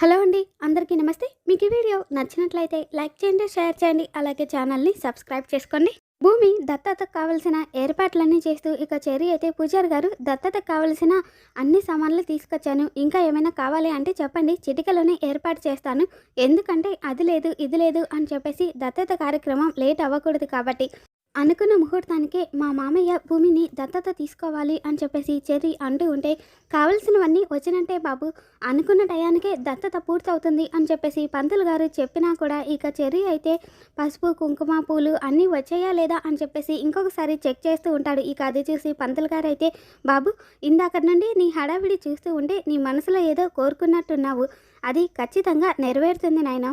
Hello అండి అందరికీ నమస్తే. మీకు ఈ వీడియో నచ్చినట్లయితే లైక్ చేయండి షేర్ చేయండి అలాగే ఛానల్ని సబ్స్క్రైబ్ చేసుకోండి. భూమి దత్తతకు కావలసిన ఏర్పాట్లన్నీ చేస్తూ ఇక చెరి అయితే పూజారి గారు దత్తతకు కావలసిన అన్ని సామాన్లు తీసుకొచ్చాను. ఇంకా ఏమైనా కావాలి అంటే చెప్పండి చిటికలోనే ఏర్పాటు చేస్తాను. ఎందుకంటే అది లేదు ఇది లేదు అని చెప్పేసి దత్తత కార్యక్రమం లేట్ అవ్వకూడదు కాబట్టి అనుకున్న ముహూర్తానికే మా మామయ్య భూమిని దత్తత తీసుకోవాలి అని చెప్పేసి చెర్రి అంటూ ఉంటే కావలసినవన్నీ వచ్చినంటే బాబు అనుకున్న టయానికే దత్తత పూర్తవుతుంది అని చెప్పేసి పంతులు గారు చెప్పినా కూడా ఇక చెర్రి అయితే పసుపు కుంకుమ పూలు అన్నీ వచ్చాయా లేదా అని చెప్పేసి ఇంకొకసారి చెక్ చేస్తూ ఉంటాడు. ఇక అది చూసి పంతులు గారు అయితే బాబు ఇందాక నుండి నీ హడావిడి చూస్తూ ఉంటే నీ మనసులో ఏదో కోరుకున్నట్టున్నావు. అది ఖచ్చితంగా నెరవేరుతుంది నాయనా.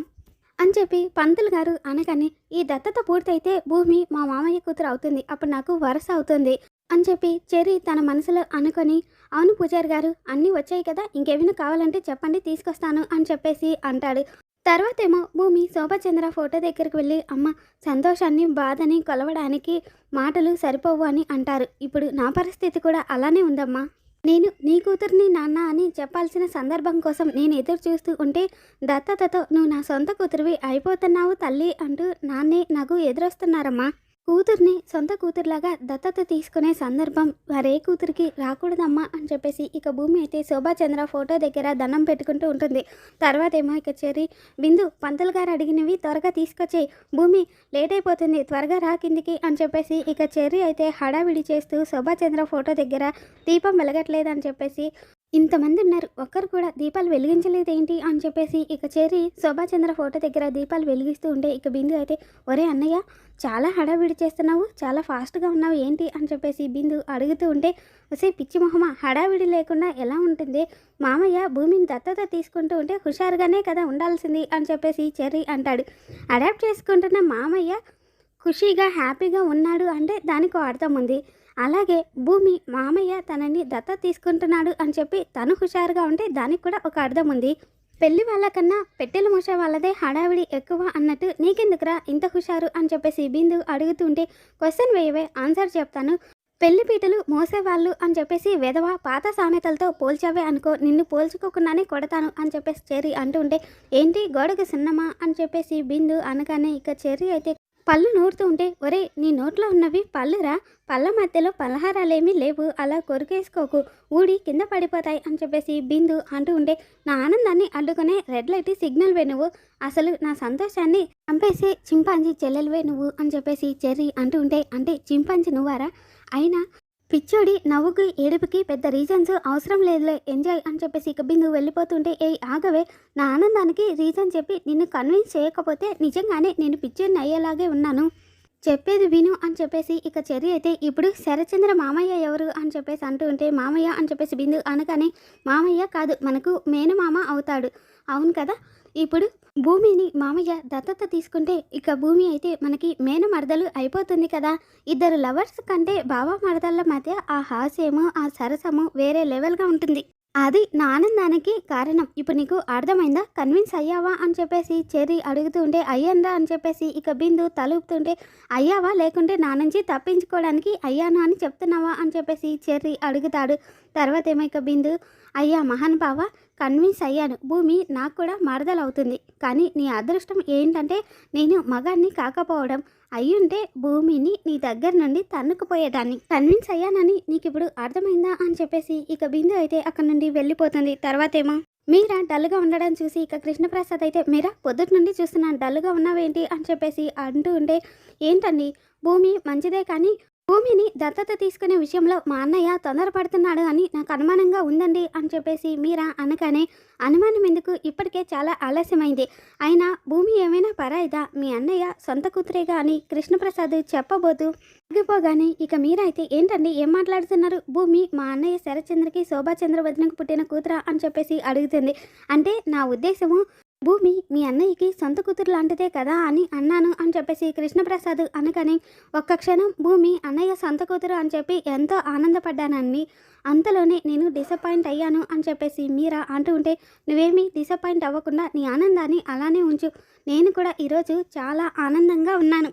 అని చెప్పి పంతులు గారు అనగానే ఈ దత్తత పూర్తయితే భూమి మా మామయ్య కూతురు అవుతుంది. అప్పుడు నాకు వరస అవుతుంది అని చెప్పి చెరి తన మనసులో అనుకొని అవును పూజారి గారు అన్నీ వచ్చాయి కదా ఇంకేమైనా కావాలంటే చెప్పండి తీసుకొస్తాను అని చెప్పేసి అంటాడు. తర్వాతేమో భూమి శోభచంద్ర ఫోటో దగ్గరికి వెళ్ళి అమ్మ సంతోషాన్ని బాధని కొలవడానికి మాటలు సరిపోవు అని అంటారు. ఇప్పుడు నా పరిస్థితి కూడా అలానే ఉందమ్మా. నేను నీ కూతుర్ని నాన్న అని చెప్పాల్సిన సందర్భం కోసం నేను ఎదురు చూస్తూ ఉంటే దత్తతతో నువ్వు నా సొంత కూతురివి అయిపోతున్నావు తల్లి అంటూ నాన్నే నాకు ఎదురొస్తున్నారమ్మా. కూతుర్ని సొంత కూతురులాగా దత్తత తీసుకునే సందర్భం మరే కూతురికి రాకూడదమ్మా అని చెప్పేసి ఇక భూమి అయితే శోభాచంద్ర ఫోటో దగ్గర దండం పెట్టుకుంటూ ఉంటుంది. తర్వాత ఏమో ఇక చెరి బిందు పంతులు గారు అడిగినవి త్వరగా తీసుకొచ్చేయి భూమి లేట్ అయిపోతుంది త్వరగా రా కిందికి అని చెప్పేసి ఇక చెర్రీ అయితే హడావిడి చేస్తూ శోభాచంద్ర ఫోటో దగ్గర దీపం వెలగట్లేదు అని చెప్పేసి ఇంతమంది ఉన్నారు ఒక్కరు కూడా దీపాలు వెలిగించలేదేంటి అని చెప్పేసి ఇక చేరి శోభాచంద్ర ఫోటో దగ్గర దీపాలు వెలిగిస్తూ ఉంటే ఇక బిందు అయితే ఒరే అన్నయ్య చాలా హడావిడి చేస్తున్నావు చాలా ఫాస్ట్గా ఉన్నావు ఏంటి? అని చెప్పేసి బిందు అడుగుతూ ఉంటే వసే పిచ్చి మొహమ హడావిడి లేకుండా ఎలా ఉంటుంది? మామయ్య భూమిని దత్తత తీసుకుంటూ ఉంటే హుషారుగానే కదా ఉండాల్సింది అని చెప్పేసి చెర్రీ అంటాడు. అడాప్ట్ చేసుకుంటున్న మామయ్య ఖుషీగా హ్యాపీగా ఉన్నాడు అంటే దానికి అర్థం ఉంది. అలాగే భూమి మామయ్య తనని దత్త తీసుకుంటున్నాడు అని చెప్పి తను హుషారుగా ఉంటే దానికి కూడా ఒక అర్థం ఉంది. పెళ్ళి వాళ్ళకన్నా పెట్టెలు మూసే వాళ్ళదే హడావిడి ఎక్కువ అన్నట్టు నీకెందుకురా ఇంత హుషారు అని చెప్పేసి బిందు అడుగుతుంటే క్వశ్చన్ వేయవే ఆన్సర్ చెప్తాను. పెళ్ళి పీటలు మోసేవాళ్ళు అని చెప్పేసి వెధవ పాత సామెతలతో పోల్చావే అనుకో నిన్ను పోల్చుకోకుండానే కొడతాను అని చెప్పేసి చెర్రీ అంటుంటే ఏంటి గోడకు సిన్నమా అని చెప్పేసి బిందు అనగానే ఇక చెర్రీ అయితే పళ్ళు నూరుతూ ఉంటే ఒరే నీ నోట్లో ఉన్నవి పళ్ళురా. పళ్ళ మధ్యలో పలహారాలేమీ లేవు. అలా కొరికేసుకోకు. ఊడి కింద పడిపోతాయి అని చెప్పేసి బిందు అంటూ ఉంటే నా ఆనందాన్ని అడ్డుకునే రెడ్ లైట్ సిగ్నల్ వే నువ్వు. అసలు నా సంతోషాన్ని చంపేసి చింపాంజీ చెల్లెలువే నువ్వు అని చెప్పేసి చెర్రీ అంటూ ఉంటే అంటే చింపాంజీ నువ్వారా? అయినా పిచ్చోడి నవ్వుకి ఏడుపుకి పెద్ద రీజన్స్ అవసరం లేదులే ఎంజాయ్ అని చెప్పేసి ఇక బిందు వెళ్ళిపోతుంటే ఏ ఆగవే నా ఆనందానికి రీజన్ చెప్పి నిన్ను కన్విన్స్ చేయకపోతే నిజంగానే నేను పిచ్చోడిని అయ్యేలాగే ఉన్నాను. చెప్పేది విను అని చెప్పేసి ఇక చెర్రి అయితే ఇప్పుడు శరచంద్ర మామయ్య ఎవరు? అని చెప్పేసి అంటూ ఉంటే మామయ్య అని చెప్పేసి బిందు అనగానే మామయ్య కాదు మనకు మేనమామ అవుతాడు. అవును కదా ఇప్పుడు భూమిని మామయ్య దత్తత తీసుకుంటే ఇక భూమి అయితే మనకి మేన మరదలు అయిపోతుంది కదా. ఇద్దరు లవర్స్ కంటే బావ మరదళ్ళ మధ్య ఆ హాస్యము ఆ సరసము వేరే లెవెల్గా ఉంటుంది. అది నా ఆనందానికి కారణం. ఇప్పుడు నీకు అర్థమైందా? కన్విన్స్ అయ్యావా అని చెప్పేసి చెర్రీ అడుగుతూ ఉంటే అయ్యాన్రా అని చెప్పేసి ఇక బిందు తలుపుతుంటే అయ్యావా లేకుంటే నా నుంచి తప్పించుకోవడానికి అయ్యాను అని చెప్తున్నావా అని చెప్పేసి చెర్రీ అడుగుతాడు. తర్వాత ఏమో ఇక బిందు అయ్యా మహానుభావ కన్విన్స్ అయ్యాను. భూమి నాకు కూడా మరదలవుతుంది. కానీ నీ అదృష్టం ఏంటంటే నేను మగాన్ని కాకపోవడం. అయ్యుంటే భూమిని నీ దగ్గర నుండి తన్నుకుపోయేదాన్ని. కన్విన్స్ అయ్యానని నీకు ఇప్పుడు అర్థమైందా అని చెప్పేసి ఇక బిందు అయితే అక్కడ నుండి వెళ్ళిపోతుంది. తర్వాతేమో మీరా డల్గా ఉండడం చూసి ఇక కృష్ణప్రసాద్ అయితే మీరా పొద్దుటి నుండి చూస్తున్నాను డల్గా ఉన్నావేంటి? అని చెప్పేసి అంటూ ఉంటే ఏంటండి భూమి మంచిదే కానీ భూమిని దత్తత తీసుకునే విషయంలో మా అన్నయ్య తొందరపడుతున్నాడు అని నాకు అనుమానంగా ఉందండి అని చెప్పేసి మీరా అనగానే అనుమానం ఎందుకు? ఇప్పటికే చాలా ఆలస్యమైంది. అయినా భూమి ఏమైనా పరాయిదా? మీ అన్నయ్య సొంత కూతురేగా అని కృష్ణప్రసాద్ చెప్పబోతూ తగ్గిపోగానే ఇక మీరైతే ఏంటండి? ఏం మాట్లాడుతున్నారు? భూమి మా అన్నయ్య శరచంద్రకి శోభాచంద్ర వదినకు పుట్టిన కూతురా అని చెప్పేసి అడుగుతుంది. అంటే నా ఉద్దేశము భూమి మీ అన్నయ్యకి సొంత కూతురు లాంటిదే కదా అని అన్నాను అని చెప్పేసి కృష్ణప్రసాద్ అనగానే ఒక్క క్షణం భూమి అన్నయ్య సొంత కూతురు అని చెప్పి ఎంతో ఆనందపడ్డానండి. అంతలోనే నేను డిసప్పాయింట్ అయ్యాను అని చెప్పేసి మీరా అంటూ ఉంటే నువ్వేమీ డిసప్పాయింట్ అవ్వకుండా నీ ఆనందాన్ని అలానే ఉంచు. నేను కూడా ఈరోజు చాలా ఆనందంగా ఉన్నాను.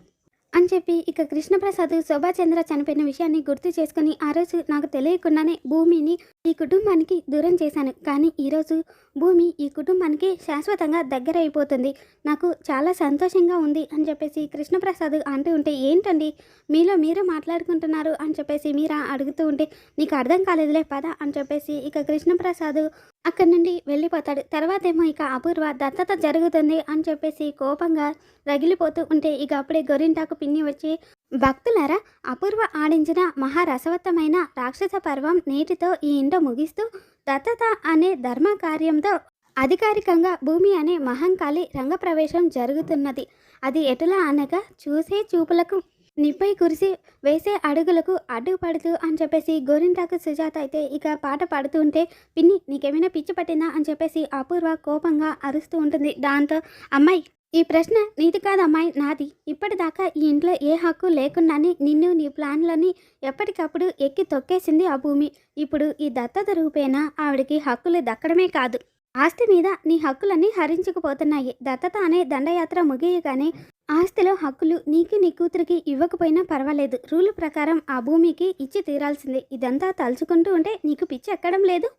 అని చెప్పి ఇక కృష్ణప్రసాద్ శోభాచంద్ర చనిపోయిన విషయాన్ని గుర్తు చేసుకుని ఆ రోజు నాకు తెలియకుండానే భూమిని ఈ కుటుంబానికి దూరం చేశాను. కానీ ఈరోజు భూమి ఈ కుటుంబానికి శాశ్వతంగా దగ్గర అయిపోతుంది నాకు చాలా సంతోషంగా ఉంది అని చెప్పేసి కృష్ణప్రసాద్ అంటూ ఉంటే ఏంటండి? మీలో మీరు మాట్లాడుకుంటున్నారు? అని చెప్పేసి మీరా అడుగుతూ ఉంటే నీకు అర్థం కాలేదులే పద అని చెప్పేసి ఇక కృష్ణప్రసాద్ అక్కడి నుండి వెళ్ళిపోతాడు. తర్వాత ఏమో ఇక అపూర్వ దత్తత జరుగుతుంది అని చెప్పేసి కోపంగా రగిలిపోతూ ఉంటే ఇక అప్పుడే గొరింటాకు పిన్ని వచ్చి భక్తులారా అపూర్వ ఆడించిన మహారసవత్తమైన రాక్షస పర్వం నేటితో ఈ ఇంట ముగిస్తూ దత్తత అనే ధర్మ కార్యంతో అధికారికంగా భూమి అనే మహంకాళి రంగప్రవేశం జరుగుతున్నది. అది ఎటులా అనగా చూసే చూపులకు నిప్పై కురిసి వేసే అడుగులకు అడ్డుపడుతూ అని చెప్పేసి గోరింటాకు సుజాత అయితే ఇక పాట పాడుతూ ఉంటే పిన్ని నీకేమైనా పిచ్చి పట్టిందా అని చెప్పేసి అపూర్వ కోపంగా అరుస్తూ ఉంటుంది. దాంతో అమ్మాయి ఈ ప్రశ్న నీది కాదమ్మాయి నాది. ఇప్పటిదాకా ఈ ఇంట్లో ఏ హక్కు లేకుండానే నిన్ను నీ ప్లాన్లని ఎప్పటికప్పుడు ఎక్కి తొక్కేసింది ఆ భూమి. ఇప్పుడు ఈ దత్తత రూపేణా ఆవిడకి హక్కులు దక్కడమే కాదు. ఆస్తి మీద నీ హక్కులన్నీ హరించుకుపోతున్నాయి. దత్తత అనే దండయాత్ర ముగియగానే ఆస్తిలో హక్కులు నీకు నీ కూతురికి ఇవ్వకపోయినా పర్వాలేదు. రూల్ ప్రకారం ఆ భూమికి ఇచ్చి తీరాల్సిందే. ఇదంతా తలుచుకుంటూ ఉంటే నీకు పిచ్చి ఎక్కడం లేదు.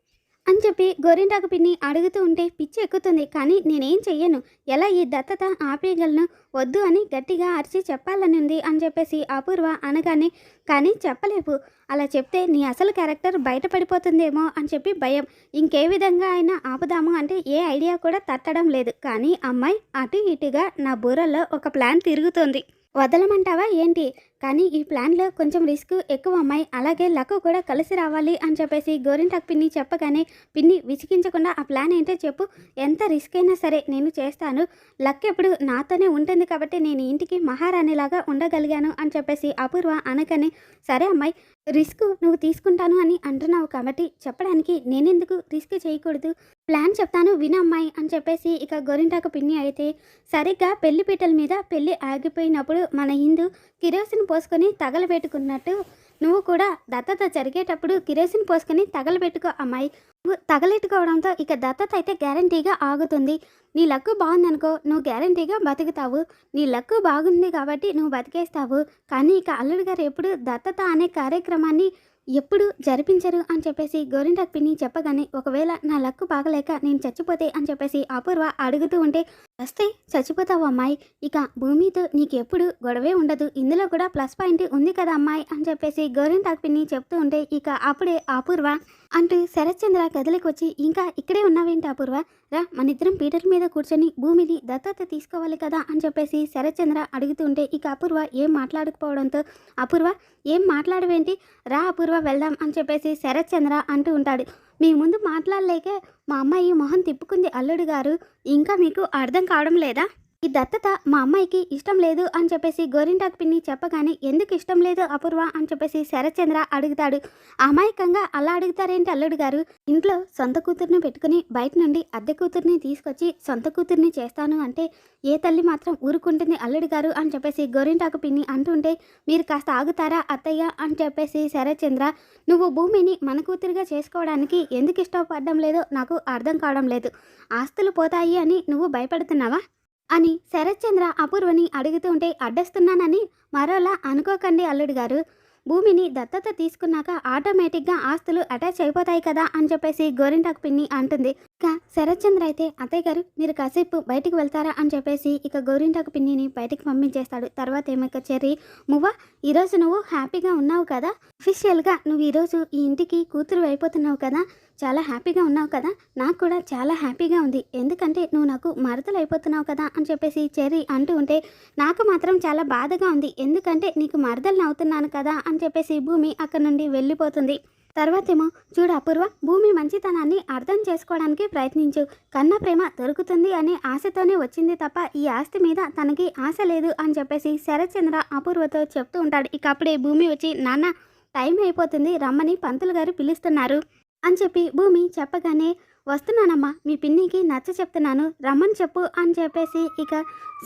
అని చెప్పి గోరింటాకు పిన్ని అడుగుతూ ఉంటే పిచ్చి ఎక్కుతుంది కానీ నేనేం చెయ్యను. ఎలా ఈ దత్తత ఆపేయగలను? వద్దు అని గట్టిగా అరిచి చెప్పాలని ఉంది అని చెప్పేసి అపూర్వ అనగానే కానీ చెప్పలేవు అలా చెప్తే నీ అసలు క్యారెక్టర్ బయటపడిపోతుందేమో అని చెప్పి భయం. ఇంకే విధంగా అయినా ఆపుదాము అంటే ఏ ఐడియా కూడా తట్టడం లేదు. కానీ అమ్మాయి అటు ఇటుగా నా బుర్రలో ఒక ప్లాన్ తిరుగుతోంది. వదలమంటావా ఏంటి? కానీ ఈ ప్లాన్లో కొంచెం రిస్క్ ఎక్కువ అమ్మాయి. అలాగే లక్ కూడా కలిసి రావాలి అని చెప్పేసి గోరింటాకు పిన్ని చెప్పగానే పిన్ని విసిగించకుండా ఆ ప్లాన్ ఏంటో చెప్పు. ఎంత రిస్క్ అయినా సరే నేను చేస్తాను. లక్ ఎప్పుడు నాతోనే ఉంటుంది కాబట్టి నేను ఇంటికి మహారాణిలాగా ఉండగలిగాను అని చెప్పేసి అపూర్వ అనగానే సరే అమ్మాయి రిస్క్ నువ్వు తీసుకుంటాను అని అంటున్నావు కాబట్టి చెప్పడానికి నేనెందుకు రిస్క్ చేయకూడదు. ప్లాన్ చెప్తాను వినమ్మాయి అని చెప్పేసి ఇక గోరింటాకు పిన్ని అయితే సరిగ్గా పెళ్ళి పీటల మీద పెళ్ళి ఆగిపోయినప్పుడు మన హిందూ కిరోసిన్ పోసుకొని తగలబెట్టుకున్నట్టు నువ్వు కూడా దత్తత జరిగేటప్పుడు కిరోసిన్ పోసుకొని తగలబెట్టుకో అమ్మాయి. నువ్వు తగలెట్టుకోవడంతో ఇక దత్తత అయితే గ్యారంటీగా ఆగుతుంది. నీ లక్కు బాగుందనుకో నువ్వు గ్యారంటీగా బతుకుతావు. నీ లక్కు బాగుంది కాబట్టి నువ్వు బతికేస్తావు. కానీ ఇక అల్లుడు గారు ఎప్పుడు దత్తత అనే కార్యక్రమాన్ని ఎప్పుడు జరిపించరు అని చెప్పేసి గోరింటాక్ పిన్ని చెప్పగానే ఒకవేళ నా లక్కు బాగలేక నేను చచ్చిపోతే అని చెప్పేసి అపూర్వ అడుగుతూ ఉంటే వస్తే చచ్చిపోతావు అమ్మాయి. ఇక భూమితో నీకు ఎప్పుడు గొడవే ఉండదు. ఇందులో కూడా ప్లస్ పాయింట్ ఉంది కదా అమ్మాయి అని చెప్పేసి గోరింటాక్ పిన్ని చెప్తూ ఉంటే ఇక అప్పుడే అపూర్వ అంటూ శరత్చంద్ర గదిలోకి వచ్చి ఇంకా ఇక్కడే ఉన్నావేంటి అపూర్వ? రా మన ఇద్దరం పీటర్ మీద కూర్చొని భూమిని దత్తత తీసుకోవాలి కదా అని చెప్పేసి శరత్చంద్ర అడుగుతుంటే ఇక అపూర్వ ఏం మాట్లాడకపోవడంతో అపూర్వ ఏం మాట్లాడవేంటి? రా అపూర్వ వెళ్దాం అని చెప్పేసి శరత్చంద్ర అంటూ ఉంటాడు. మీ ముందు మాట్లాడలేకే మా అమ్మాయి మొహం తిప్పుకుంది అల్లుడు గారు. ఇంకా మీకు అర్థం కావడం లేదా? ఈ దత్తత మా అమ్మాయికి ఇష్టం లేదు అని చెప్పేసి గోరింటాకు పిన్ని చెప్పగానే ఎందుకు ఇష్టం లేదు అపూర్వ? అని చెప్పేసి శరత్చంద్ర అడుగుతాడు. అమాయకంగా అలా అడుగుతారేంటి అల్లుడు గారు? ఇంట్లో సొంత కూతుర్ని పెట్టుకుని బయట నుండి అద్దె కూతుర్ని తీసుకొచ్చి సొంత కూతుర్ని చేస్తాను అంటే ఏ తల్లి మాత్రం ఊరుకుంటుంది అల్లుడు గారు? అని చెప్పేసి గోరింటాకు పిన్ని అంటుంటే మీరు కాస్త ఆగుతారా అత్తయ్య? అని చెప్పేసి శరచంద్ర నువ్వు భూమిని మన కూతురుగా చేసుకోవడానికి ఎందుకు ఇష్టపడడం లేదో నాకు అర్థం కావడం లేదు. ఆస్తులు పోతాయి అని నువ్వు భయపడుతున్నావా? అని శరత్చంద్ర అపూర్వని అడుగుతుంటే అడ్డస్తున్నానని మరోలా అనుకోకండి అల్లుడు గారు. భూమిని దత్తత తీసుకున్నాక ఆటోమేటిక్గా ఆస్తులు అటాచ్ అయిపోతాయి కదా అని చెప్పేసి గోరింటాకు పిన్ని అంటుంది. ఇక శరత్చంద్ర అయితే అత్తయ్య గారు మీరు కాసేపు బయటికి వెళ్తారా? అని చెప్పేసి ఇక గోరింటాకు పిన్నిని బయటికి పంపించేస్తాడు. తర్వాత ఏమక చెర్రి మువ్వ ఈరోజు నువ్వు హ్యాపీగా ఉన్నావు కదా? అఫీషియల్గా నువ్వు ఈరోజు ఈ ఇంటికి కూతురు అయిపోతున్నావు కదా? చాలా హ్యాపీగా ఉన్నావు కదా? నాకు కూడా చాలా హ్యాపీగా ఉంది. ఎందుకంటే నువ్వు నాకు మరదలు అయిపోతున్నావు కదా? అని చెప్పేసి చెర్రీ అంటూ ఉంటే నాకు మాత్రం చాలా బాధగా ఉంది. ఎందుకంటే నీకు మరదలు అవుతున్నాను కదా? అని చెప్పేసి భూమి అక్కడ నుండి వెళ్ళిపోతుంది. తర్వాతేమో చూడు అపూర్వ భూమి మంచితనాన్ని అర్థం చేసుకోవడానికి ప్రయత్నించు. కన్న ప్రేమ దొరుకుతుంది అనే ఆశతోనే వచ్చింది తప్ప ఈ ఆస్తి మీద తనకి ఆశ లేదు అని చెప్పేసి శరత్చంద్ర అపూర్వతో చెప్తూ ఉంటాడు. ఇక అప్పుడే భూమి వచ్చి నాన్న టైం అయిపోతుంది రమ్మని పంతులు గారు పిలుస్తున్నారు అని చెప్పి భూమి చెప్పగానే వస్తున్నానమ్మా మీ పిన్నికి నచ్చ చెప్తున్నాను రమ్మని చెప్పు అని చెప్పేసి ఇక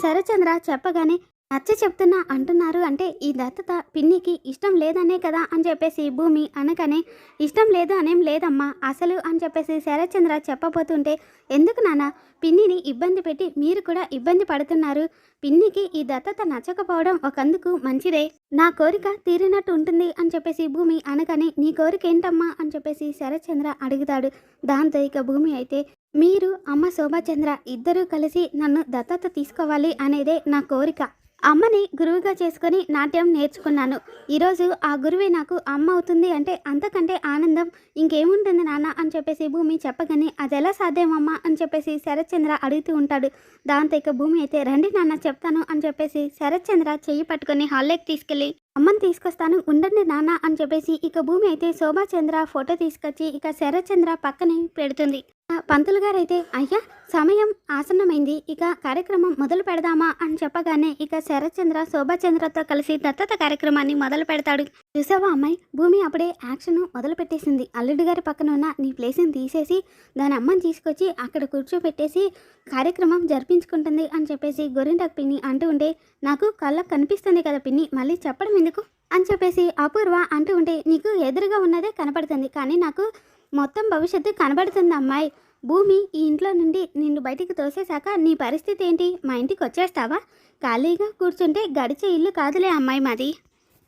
శరచంద్ర చెప్పగానే నచ్చ చెప్తున్నా అంటున్నారు అంటే ఈ దత్తత పిన్నికి ఇష్టం లేదనే కదా అని చెప్పేసి భూమి అనగానే ఇష్టం లేదు అనేం లేదమ్మా అసలు అని చెప్పేసి శరత్చంద్ర చెప్పబోతుంటే ఎందుకు నాన్న పిన్నిని ఇబ్బంది పెట్టి మీరు కూడా ఇబ్బంది పడుతున్నారు. పిన్నికి ఈ దత్తత నచ్చకపోవడం ఒకందుకు మంచిదే. నా కోరిక తీరినట్టు ఉంటుంది అని చెప్పేసి భూమి అనగానే నీ కోరిక ఏంటమ్మా అని చెప్పేసి శరత్చంద్ర అడుగుతాడు. దాంతో ఇక భూమి అయితే మీరు అమ్మ శోభాచంద్ర ఇద్దరూ కలిసి నన్ను దత్తత తీసుకోవాలి అనేదే నా కోరిక. అమ్మని గురువుగా చేసుకొని నాట్యం నేర్చుకున్నాను. ఈరోజు ఆ గురువే నాకు అమ్మ అవుతుంది అంటే అంతకంటే ఆనందం ఇంకేముంటుంది నాన్న అని చెప్పేసి భూమి చెప్పగానే అది ఎలా సాధ్యమమ్మా అని చెప్పేసి శరత్చంద్ర అడుగుతూ ఉంటాడు. దాంతో ఇక భూమి అయితే రండి నాన్న చెప్తాను అని చెప్పేసి శరత్చంద్ర చెయ్యి పట్టుకొని హాల్లోకి తీసుకెళ్ళి అమ్మని తీసుకొస్తాను ఉండండి నాన్న అని చెప్పేసి ఇక భూమి అయితే శోభాచంద్ర ఫోటో తీసుకొచ్చి ఇక శరత్చంద్ర పక్కనే పెడుతుంది. పంతులు గారు అయితే అయ్యా సమయం ఆసన్నమైంది. ఇక కార్యక్రమం మొదలు పెడదామా? అని చెప్పగానే ఇక శరత్చంద్ర శోభాచంద్రతో కలిసి దత్తత కార్యక్రమాన్ని మొదలు పెడతాడు. చూసావా అమ్మాయి? భూమి అప్పుడే యాక్షన్ మొదలు పెట్టేసింది. అల్లుడి గారి పక్కన ఉన్న నీ ప్లేస్ని తీసేసి దాని అమ్మని తీసుకొచ్చి అక్కడ కూర్చోబెట్టేసి కార్యక్రమం జరిపించుకుంటుంది అని చెప్పేసి గొరింటాకు పిన్ని అంటూ ఉంటే నాకు కళ్ళకు కనిపిస్తుంది కదా పిన్ని మళ్ళీ చెప్పడం ఎందుకు? అని చెప్పేసి అపూర్వ అంటూ ఉంటే నీకు ఎదురుగా ఉన్నదే కనపడుతుంది. కానీ నాకు మొత్తం భవిష్యత్తు కనబడుతుంది అమ్మాయి. భూమి ఈ ఇంట్లో నుండి నిన్ను బయటికి తోసేశాక నీ పరిస్థితి ఏంటి? మా ఇంటికి వచ్చేస్తావా? ఖాళీగా కూర్చుంటే గడిచే ఇల్లు కాదులే అమ్మాయి మాది.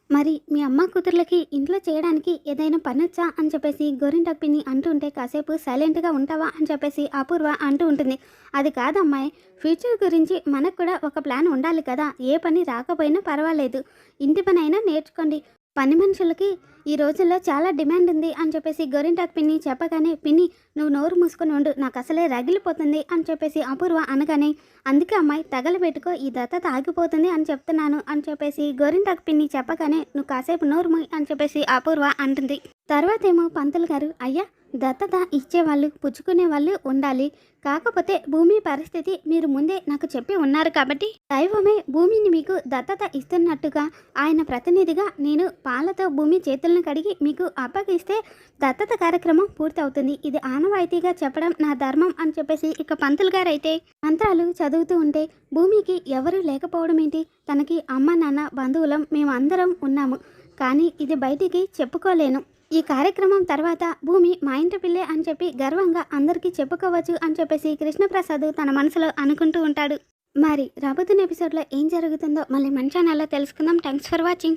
మరి మీ అమ్మ కూతుర్లకి ఇంట్లో చేయడానికి ఏదైనా పనొచ్చా అని చెప్పేసి గోరింటాకు పిన్ని అంటుంటే కాసేపు సైలెంట్గా ఉంటావా అని చెప్పేసి అపూర్వ అంటూ ఉంటుంది. అది కాదమ్మాయి ఫ్యూచర్ గురించి మనకు కూడా ఒక ప్లాన్ ఉండాలి కదా. ఏ పని రాకపోయినా పర్వాలేదు. ఇంటి పని అయినా నేర్చుకోండి. పని మనుషులకి ఈ రోజుల్లో చాలా డిమాండ్ ఉంది అని చెప్పేసి గోరింటాకు పిన్ని చెప్పగానే పిన్ని నువ్వు నోరు మూసుకొని ఉండు. నాకు అసలే రగిలిపోతుంది అని చెప్పేసి అపూర్వ అనగానే అందుకే అమ్మాయి తగలబెట్టుకో ఈ దత్తత ఆగిపోతుంది అని చెప్తున్నాను అని చెప్పేసి గోరింటాకు పిన్ని చెప్పగానే నువ్వు కాసేపు నోరు మూయి అని చెప్పేసి అపూర్వ అంటుంది. తర్వాత ఏమో పంతులు గారు అయ్యా దత్తత ఇచ్చేవాళ్ళు పుచ్చుకునే వాళ్ళు ఉండాలి. కాకపోతే భూమి పరిస్థితి మీరు ముందే నాకు చెప్పి ఉన్నారు కాబట్టి దైవమే భూమిని మీకు దత్తత ఇస్తున్నట్టుగా ఆయన ప్రతినిధిగా నేను పాలతో భూమి చేతులను కడిగి మీకు అప్పగిస్తే దత్తత కార్యక్రమం పూర్తవుతుంది. ఇది ఆనవాయితీగా చెప్పడం నా ధర్మం అని చెప్పేసి ఇక పంతులు గారైతే మంత్రాలు చదువుతూ ఉంటే భూమికి ఎవరు లేకపోవడం ఏంటి? తనకి అమ్మ నాన్న బంధువులం మేమందరం ఉన్నాము. కానీ ఇది బయటికి చెప్పుకోలేను. ఈ కార్యక్రమం తర్వాత భూమి మా ఇంటి పిల్లే అని చెప్పి గర్వంగా అందరికీ చెప్పుకోవచ్చు అని చెప్పేసి కృష్ణప్రసాద్ తన మనసులో అనుకుంటూ ఉంటాడు. మరి రాబోతున్న ఎపిసోడ్లో ఏం జరుగుతుందో మళ్ళీ మన ఛానల్లో తెలుసుకుందాం. Thanks for watching